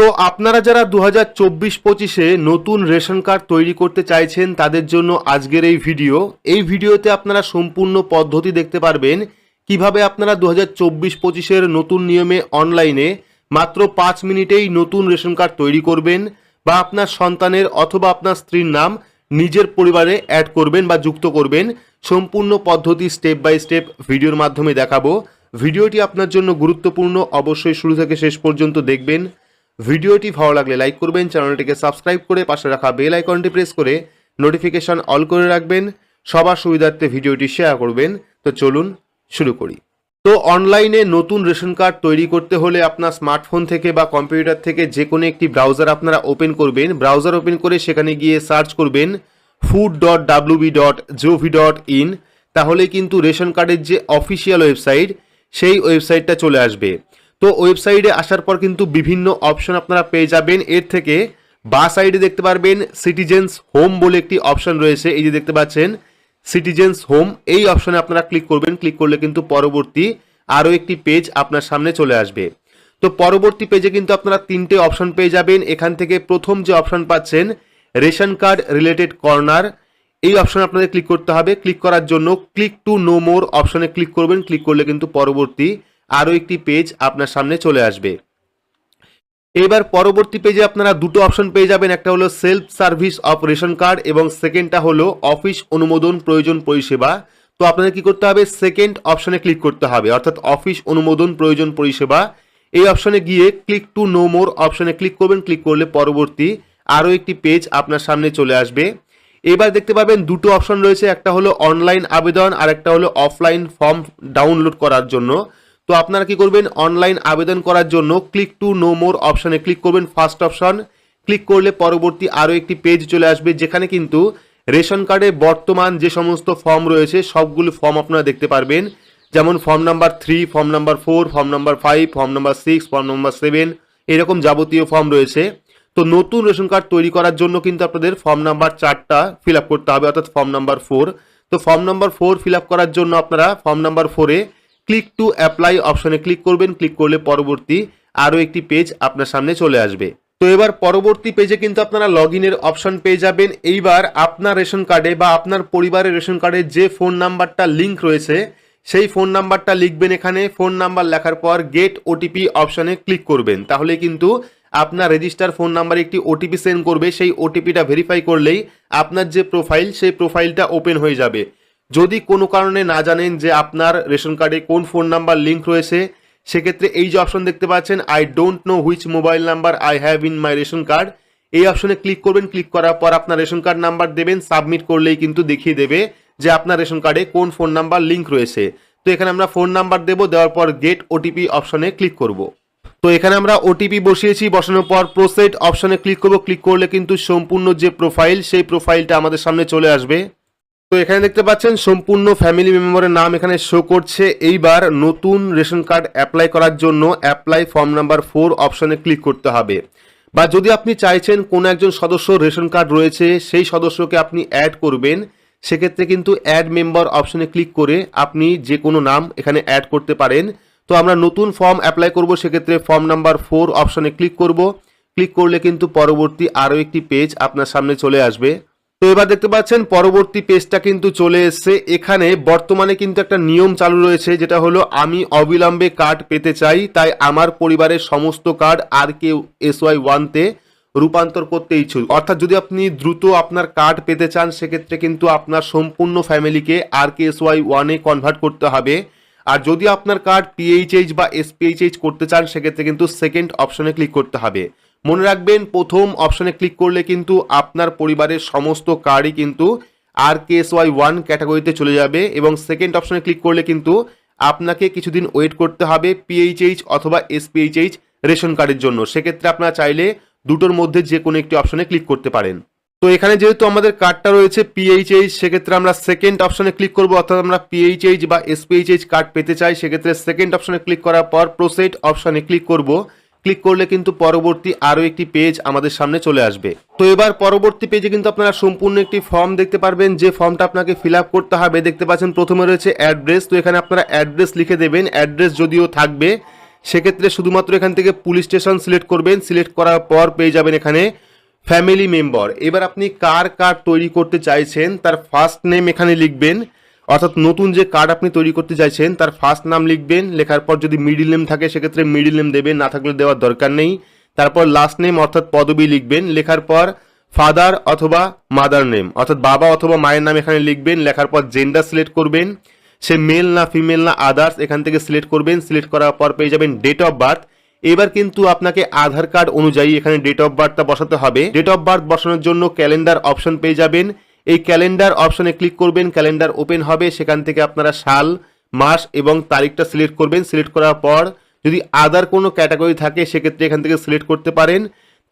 তো আপনারা যারা দু হাজার চব্বিশ পঁচিশে নতুন রেশন কার্ড তৈরি করতে চাইছেন, তাদের জন্য আজকের এই ভিডিও। এই ভিডিওতে আপনারা সম্পূর্ণ পদ্ধতি দেখতে পারবেন কীভাবে আপনারা দু হাজার চব্বিশ পঁচিশের নতুন নিয়মে অনলাইনে মাত্র পাঁচ মিনিটেই নতুন রেশন কার্ড তৈরি করবেন বা আপনার সন্তানের অথবা আপনার স্ত্রীর নাম নিজের পরিবারে অ্যাড করবেন বা যুক্ত করবেন। সম্পূর্ণ পদ্ধতি স্টেপ বাই স্টেপ ভিডিওর মাধ্যমে দেখাবো। ভিডিওটি আপনার জন্য গুরুত্বপূর্ণ, অবশ্যই শুরু থেকে শেষ পর্যন্ত দেখবেন। ভিডিওটি ভালো লাগলে লাইক করবেন, চ্যানেলটিকে সাবস্ক্রাইব করে পাশে রাখা বেল আইকনটি প্রেস করে নোটিফিকেশন অল করে রাখবেন, সবার সুবিধার্থে ভিডিওটি শেয়ার করবেন। তো চলুন শুরু করি। তো অনলাইনে নতুন রেশন কার্ড তৈরি করতে হলে আপনার স্মার্টফোন থেকে বা কম্পিউটার থেকে যে কোনো একটি ব্রাউজার আপনারা ওপেন করবেন। ব্রাউজার ওপেন করে সেখানে গিয়ে সার্চ করবেন food dot WB dot gov dot in তাহলে কিন্তু রেশন কার্ডের যে অফিসিয়াল ওয়েবসাইট সেই ওয়েবসাইটটা চলে আসবে। তো ওয়েবসাইটে আসার পর কিন্তু বিভিন্ন অপশন আপনারা পেয়ে যাবেন। এর থেকে বা সাইডে দেখতে পারবেন সিটিজেন্স হোম বলে একটি অপশন রয়েছে। এই যে দেখতে পাচ্ছেন সিটিজেন্স হোম এই অপশনে আপনারা ক্লিক করবেন। ক্লিক করলে কিন্তু পরবর্তী আরও একটি পেজ আপনার সামনে চলে আসবে। তো পরবর্তী পেজে কিন্তু আপনারা তিনটে অপশন পেয়ে যাবেন। এখান থেকে প্রথম যে অপশন পাচ্ছেন, রেশন কার্ড রিলেটেড কর্নার এই অপশনে আপনাদের ক্লিক করতে হবে। ক্লিক করার জন্য ক্লিক টু নো মোর অপশনে ক্লিক করবেন। ক্লিক করলে কিন্তু পরবর্তী আরও একটি পেজ আপনার সামনে চলে আসবে। এবার পরবর্তী পেজে আপনারা দুটো অপশন পেয়ে যাবেন, একটা হলো self service of ration card এবং সেকেন্ডটা হলো অফিস অনুমোদন প্রয়োজন পরিষেবা। তো আপনাদের কি করতে হবে? সেকেন্ড অপশনে ক্লিক করতে হবে, অর্থাৎ অফিস অনুমোদন প্রয়োজন পরিষেবা। এই অপশনে গিয়ে ক্লিক টু নো মোর অপশনে ক্লিক করবেন ক্লিক করলে পরবর্তী আরও একটি পেজ আপনার সামনে চলে আসবে। এবার দেখতে পাবেন দুটো অপশন রয়েছে, একটা হলো অনলাইন আবেদন আর একটা হলো অফলাইন ফর্ম ডাউনলোড করার জন্য। তো আপনারা কি করবেন? অনলাইন আবেদন করার জন্য ক্লিক টু নো মোর অপশানে ক্লিক করবেন ফার্স্ট অপশন ক্লিক করলে পরবর্তী আরও একটি পেজ চলে আসবে, যেখানে কিন্তু রেশন কার্ডে বর্তমান যে সমস্ত ফর্ম রয়েছে, সবগুলো ফর্ম আপনারা দেখতে পারবেন। যেমন form number three form number four form number five form number six form number seven এরকম যাবতীয় ফর্ম রয়েছে। তো নতুন রেশন কার্ড তৈরি করার জন্য কিন্তু আপনাদের ফর্ম নাম্বার চারটা ফিল করতে হবে, অর্থাৎ ফর্ম নাম্বার ফোর তো ফর্ম নাম্বার ফোর ফিল করার জন্য আপনারা ফর্ম নাম্বার ফোরে ক্লিক টু অ্যাপ্লাই অপশনে ক্লিক করবেন। ক্লিক করলে পরবর্তী আরও একটি পেজ আপনার সামনে চলে আসবে। তো এবার পরবর্তী পেজে কিন্তু আপনারা লগ ইনের অপশন পেয়ে যাবেন। এইবার আপনার রেশন কার্ডে বা আপনার পরিবারের রেশন কার্ডে যে ফোন নাম্বারটা লিঙ্ক রয়েছে, সেই ফোন নাম্বারটা লিখবেন এখানে। ফোন নাম্বার লেখার পর গেট ওটিপি অপশনে ক্লিক করবেন। তাহলে কিন্তু আপনার রেজিস্টার ফোন নাম্বারে একটি ওটিপি সেন্ড করবে। সেই ওটিপিটা ভেরিফাই করলেই আপনার যে প্রোফাইল সেই প্রোফাইলটা ওপেন হয়ে যাবে। যদি কোনো কারণে না জানেন যে আপনার রেশন কার্ডে কোন ফোন নাম্বার লিঙ্ক রয়েছে, সেক্ষেত্রে এই যে অপশন দেখতে পাচ্ছেন I don't know which mobile number I have in my ration card, এই অপশনে ক্লিক করবেন। ক্লিক করার পর আপনার রেশন কার্ড নাম্বার দেবেন সাবমিট করলেই কিন্তু দেখিয়ে দেবে যে আপনার রেশন কার্ডে কোন ফোন নাম্বার লিঙ্ক রয়েছে। তো এখানে আমরা ফোন নাম্বার দেবো, দেওয়ার পর গেট ওটিপি অপশনে ক্লিক করব। তো এখানে আমরা ওটিপি বসিয়েছি, বসানোর পর প্রোসেড অপশনে ক্লিক করব। ক্লিক করলে কিন্তু সম্পূর্ণ যে প্রোফাইল সেই প্রোফাইলটা আমাদের সামনে চলে আসবে। তো এখানে দেখতে পাচ্ছেন, সম্পূর্ণ ফ্যামিলি মেম্বারের নাম এখানে শো করছে। এইবার নতুন রেশন কার্ড অ্যাপ্লাই করার জন্য অ্যাপ্লাই ফর্ম নাম্বার ফোর অপশনে ক্লিক করতে হবে। বা যদি আপনি চাইছেন কোনো একজন সদস্য রেশন কার্ড রয়েছে, সেই সদস্যকে আপনি অ্যাড করবেন। সেক্ষেত্রে কিন্তু অ্যাড মেম্বার অপশনে ক্লিক করে আপনি যে কোনো নাম এখানে অ্যাড করতে পারেন। তো আমরা নতুন ফর্ম অ্যাপ্লাই করব, সেক্ষেত্রে ফর্ম নাম্বার ফোর অপশনে ক্লিক করব। ক্লিক করলে কিন্তু পরবর্তী আরও একটি পেজ আপনার সামনে চলে আসবে। তো এবার দেখতে পাচ্ছেন পরবর্তী পেজটা কিন্তু চলে এসছে। এখানে বর্তমানে কিন্তু একটা নিয়ম চালু রয়েছে, যেটা হলো আমি অবিলম্বে কার্ড পেতে চাই, তাই আমার পরিবারের সমস্ত কার্ড আর কেউ এস ওয়াই ওয়ানতে রূপান্তর করতে ইচ্ছুক। অর্থাৎ যদি আপনি দ্রুত আপনার কার্ড পেতে চান, সেক্ষেত্রে কিন্তু আপনার সম্পূর্ণ ফ্যামিলিকে আর কে এস ওয়াই ওয়ানে কনভার্ট করতে হবে। আর যদি আপনার কার্ড পিএইচএইচ বা এসপিএইচএইচ করতে চান, সেক্ষেত্রে কিন্তু সেকেন্ড অপশনে ক্লিক করতে হবে। মনে রাখবেন, প্রথম অপশনে ক্লিক করলে কিন্তু আপনার পরিবারের সমস্ত কার্ডই কিন্তু আর কেএস ওয়াই ওয়ান ক্যাটাগরিতে চলে যাবে এবং সেকেন্ড অপশনে ক্লিক করলে কিন্তু আপনাকে কিছুদিন ওয়েট করতে হবে পিএইচএইচ অথবা এসপিএইচএইচ রেশন কার্ডের জন্য। সেক্ষেত্রে আপনারা চাইলে দুটোর মধ্যে যে কোনো একটি অপশনে ক্লিক করতে পারেন। তো এখানে যেহেতু আমাদের কার্ডটা রয়েছে পিএইচএইচ সেক্ষেত্রে আমরা সেকেন্ড অপশনে ক্লিক করব অর্থাৎ আমরা পিএইচএইচ বা এসপিএইচএইচ কার্ড পেতে চাই। সেক্ষেত্রে সেকেন্ড অপশনে ক্লিক করার পর প্রোসেড অপশনে ক্লিক করব। ক্লিক করলে কিন্তু পরবর্তী আরও একটি পেজ আমাদের সামনে চলে আসবে। তো এবার পরবর্তী পেজে কিন্তু আপনারা সম্পূর্ণ একটি ফর্ম দেখতে পারবেন, যে ফর্মটা আপনাকে ফিল করতে হবে। দেখতে পাচ্ছেন প্রথমে রয়েছে অ্যাড্রেস, তো এখানে আপনারা অ্যাড্রেস লিখে দেবেন। অ্যাড্রেস যদিও থাকবে, সেক্ষেত্রে শুধুমাত্র এখান থেকে পুলিশ স্টেশন সিলেক্ট করবেন। সিলেক্ট করার পর পেয়ে যাবেন এখানে ফ্যামিলি মেম্বার। এবার আপনি কার কার তৈরি করতে চাইছেন, তার ফার্স্ট নেম এখানে লিখবেন। অর্থাৎ নতুন যে কার্ড আপনি তৈরি করতে চাইছেন, তার ফার্স্ট নাম লিখবেন, লেখার পর যদি মিডিল নেম থাকে, সেক্ষেত্রে মিডিল নেম দেবেন, না থাকলে দেওয়ার দরকার নেই। তারপর লাস্ট নেম অর্থাৎ পদবি লিখবেন, লেখার পর ফাদার অথবা মাদার নেম অর্থাৎ বাবা অথবা মায়ের নাম এখানে লিখবেন, লেখার পর জেন্ডার সিলেক্ট করবেন। সে মেল না ফিমেল না আদার্স এখান থেকে সিলেক্ট করবেন সিলেক্ট করার পর পেয়ে যাবেন ডেট অফ বার্থ এবার কিন্তু আপনাকে আধার কার্ড অনুযায়ী এখানে ডেট অফ বার্থটা বসাতে হবে। ডেট অফ বার্থ বসানোর জন্য ক্যালেন্ডার অপশন পেয়ে যাবেন। এই ক্যালেন্ডার অপশনে ক্লিক করবেন ক্যালেন্ডার ওপেন হবে, সেখান থেকে আপনারা সাল, মাস এবং তারিখটা সিলেক্ট করবেন। সিলেক্ট করার পর যদি আদার কোনো ক্যাটাগরি থাকে, সেক্ষেত্রে এখান থেকে সিলেক্ট করতে পারেন।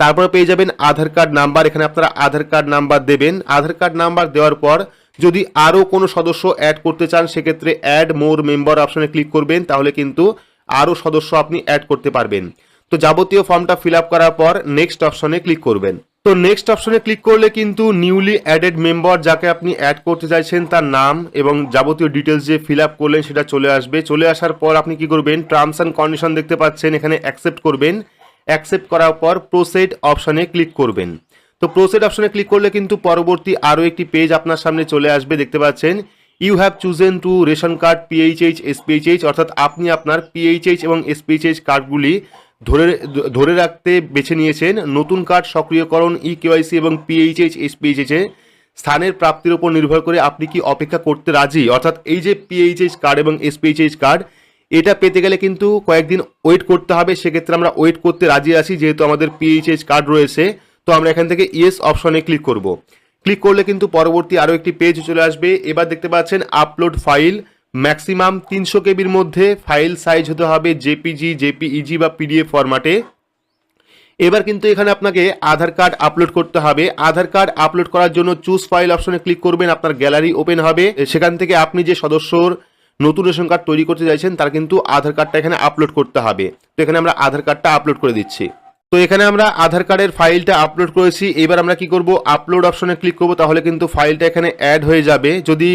তারপর পেয়ে যাবেন আধার কার্ড নাম্বার এখানে আপনারা আধার কার্ড নাম্বার দেবেন। আধার কার্ড নাম্বার দেওয়ার পর যদি আরও কোনো সদস্য অ্যাড করতে চান, সেক্ষেত্রে অ্যাড মোর মেম্বার অপশনে ক্লিক করবেন, তাহলে কিন্তু আরও সদস্য আপনি অ্যাড করতে পারবেন। তো যাবতীয় ফর্মটা ফিল করার পর নেক্সট অপশনে ক্লিক করবেন। তো নেক্সট অপশনে ক্লিক করলে কিন্তু নিউলি অ্যাডেড মেম্বার যাকে আপনি অ্যাড করতে চাইছেন তার নাম এবং যাবতীয় ডিটেলস যে ফিল আপ করলেন সেটা চলে আসবে। চলে আসার পর আপনি কি করবেন? টার্মস অ্যান্ড কন্ডিশন দেখতে পাচ্ছেন, এখানে অ্যাকসেপ্ট করবেন। অ্যাকসেপ্ট করার পর প্রোসেড অপশনে ক্লিক করবেন। তো প্রোসেড অপশনে ক্লিক করলে কিন্তু পরবর্তী আরও একটি পেজ আপনার সামনে চলে আসবে, দেখতে পাচ্ছেন। You have chosen to ration card PHH SPHH অর্থাৎ আপনি আপনার পিএইচএইচ এবং এসপিএইচএইচ কার্ডগুলি ধরে ধরে রাখতে বেছে নিয়েছেন নতুন কার্ড সক্রিয়করণ ই কেওয়াইসি এবং পিএইচএইচ এসপিএইচএইচ এ। স্থানের প্রাপ্তির উপর নির্ভর করে আপনি কি অপেক্ষা করতে রাজি? অর্থাৎ এই যে পিএইচএইচ কার্ড এবং এসপিএইচএইচ কার্ড, এটা পেতে গেলে কিন্তু কয়েকদিন ওয়েট করতে হবে। সেক্ষেত্রে আমরা ওয়েট করতে রাজি আছি, যেহেতু আমাদের পিএইচএইচ কার্ড রয়েছে। তো আমরা এখান থেকে ইয়েস অপশনে ক্লিক করব। ক্লিক করলে কিন্তু পরবর্তী আরও একটি পেজ চলে আসবে। এবার দেখতে পাচ্ছেন আপলোড ফাইল। ম্যাক্সিমাম তিনশো কেবির মধ্যে ফাইল সাইজ হতে হবে জেপিজি, জেপিইজি বা পিডিএফ ফরম্যাটে। এবার কিন্তু এখানে আপনাকে আধার কার্ড আপলোড করতে হবে। আধার কার্ড আপলোড করার জন্য চুজ ফাইল অপশনে ক্লিক করবেন, আপনার গ্যালারি ওপেন হবে। সেখান থেকে আপনি যে সদস্যর নতুন রেশন কার্ড তৈরি করতে চাইছেন, তার কিন্তু আধার কার্ডটা এখানে আপলোড করতে হবে। তো এখানে আমরা আধার কার্ডটা আপলোড করে দিচ্ছি। তো এখানে আমরা আধার কার্ডের ফাইলটা আপলোড করেছি। এবার আমরা কি করব? আপলোড অপশনে ক্লিক করব, তাহলে কিন্তু ফাইলটা এখানে অ্যাড হয়ে যাবে। যদি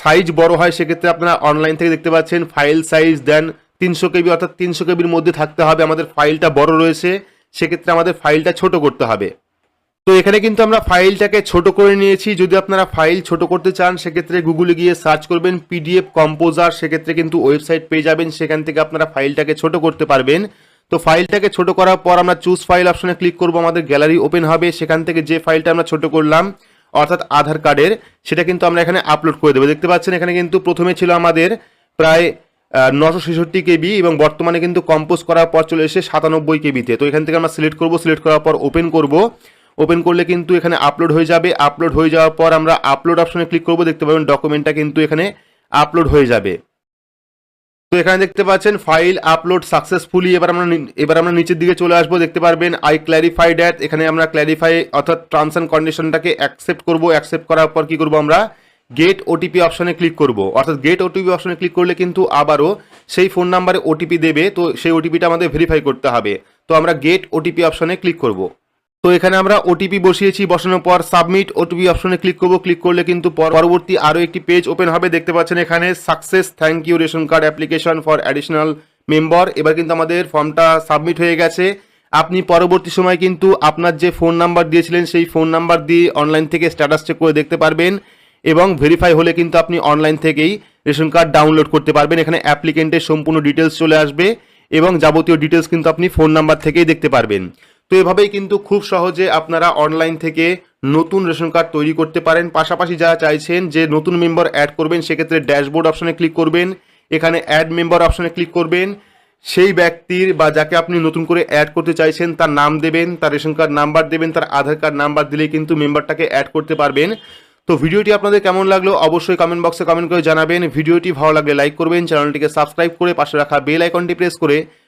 সাইজ বড় হয়, সেক্ষেত্রে আপনারা অনলাইন থেকে দেখতে পাচ্ছেন ফাইল সাইজ দেন তিনশো কেবি অর্থাৎ তিনশো কেবির মধ্যে থাকতে হবে, আমাদের ফাইলটা বড় রয়েছে, সেক্ষেত্রে আমাদের ফাইলটা ছোট করতে হবে। তো এখানে কিন্তু আমরা ফাইলটাকে ছোট করে নিয়েছি, যদি আপনারা ফাইল ছোট করতে চান, সেক্ষেত্রে গুগলে গিয়ে সার্চ করবেন পিডিএফ কম্পোজার সেক্ষেত্রে কিন্তু ওয়েবসাইট পেয়ে যাবেন, সেখান থেকে আপনারা ফাইলটাকে ছোট করতে পারবেন। তো ফাইলটাকে ছোট করার পর আমরা চুজ ফাইল অপশনে ক্লিক করব, আমাদের গ্যালারি ওপেন হবে, সেখান থেকে যে ফাইলটা আমরা ছোট করলাম অর্থাৎ আধার কার্ডের, সেটা কিন্তু আমরা এখানে আপলোড করে দেবো। দেখতে পাচ্ছেন, এখানে কিন্তু প্রথমে ছিল আমাদের প্রায় নশো ছেষট্টি কেবি এবং বর্তমানে কিন্তু কম্পোজ করার পর চলে এসে সাতানব্বই কেবিতে। তো এখান থেকে আমরা সিলেক্ট করব সিলেক্ট করার পর ওপেন করব। ওপেন করলে কিন্তু এখানে আপলোড হয়ে যাবে। আপলোড হয়ে যাওয়ার পর আমরা আপলোড অপশনে ক্লিক করব। দেখতে পাবেন ডকুমেন্টটা কিন্তু এখানে আপলোড হয়ে যাবে। তো এখানে দেখতে পাচ্ছেন ফাইল আপলোড সাকসেসফুলি এবার আমরা এবার আমরা নিচের দিকে চলে আসব, দেখতে পারবেন আই ক্ল্যারিফাই ড্যাট এখানে আমরা ক্ল্যারিফাই অর্থাৎ টার্মস অ্যান্ড কন্ডিশনটাকে অ্যাকসেপ্ট করব অ্যাকসেপ্ট করার পর কি করব আমরা গেট ওটিপি অপশনে ক্লিক করব। অর্থাৎ গেট ওটিপি অপশনে ক্লিক করলে কিন্তু আবারও সেই ফোন নাম্বারে ওটিপি দেবে, তো সেই ওটিপিটা আমাদের ভেরিফাই করতে হবে। তো আমরা গেট ওটিপি অপশনে ক্লিক করব। তো এখানে আমরা ওটিপি বসিয়েছি, বসানোর পর সাবমিট ওটিপি অপশনে ক্লিক করব। ক্লিক করলে কিন্তু পর- পরবর্তী আরও একটি পেজ ওপেন হবে। দেখতে পাচ্ছেন এখানে success thank you ration card application for additional member এবার কিন্তু আমাদের ফর্মটা সাবমিট হয়ে গেছে। আপনি পরবর্তী সময় কিন্তু আপনার যে ফোন নাম্বার দিয়েছিলেন, সেই ফোন নাম্বার দিয়ে অনলাইন থেকে স্ট্যাটাস চেক করে দেখতে পারবেন এবং ভেরিফাই হলে কিন্তু আপনি অনলাইন থেকেই রেশন কার্ড ডাউনলোড করতে পারবেন। এখানে অ্যাপ্লিকেন্টের সম্পূর্ণ ডিটেলস চলে আসবে এবং যাবতীয় ডিটেলস কিন্তু আপনি ফোন নাম্বার থেকেই দেখতে পারবেন। তো এভাবেই কিন্তু খুব সহজে আপনারা অনলাইন থেকে নতুন রেশন কার্ড তৈরি করতে পারেন। পাশাপাশি যারা চাইছেন যে নতুন মেম্বার অ্যাড করবেন, সেক্ষেত্রে ড্যাশবোর্ড অপশনে ক্লিক করবেন। এখানে অ্যাড মেম্বার অপশনে ক্লিক করবেন। সেই ব্যক্তির বা যাকে আপনি নতুন করে অ্যাড করতে চাইছেন, তার নাম দেবেন, তার রেশন কার্ড নাম্বার দেবেন, তার আধার কার্ড নাম্বার দিলেই কিন্তু মেম্বারটাকে অ্যাড করতে পারবেন। তো ভিডিওটি আপনাদের কেমন লাগল অবশ্যই কমেন্ট বক্সে কমেন্ট করে জানাবেন। ভিডিওটি ভালো লাগলে লাইক করবেন চ্যানেলটিকে সাবস্ক্রাইব করে পাশে রাখা বেল আইকনটি প্রেস করে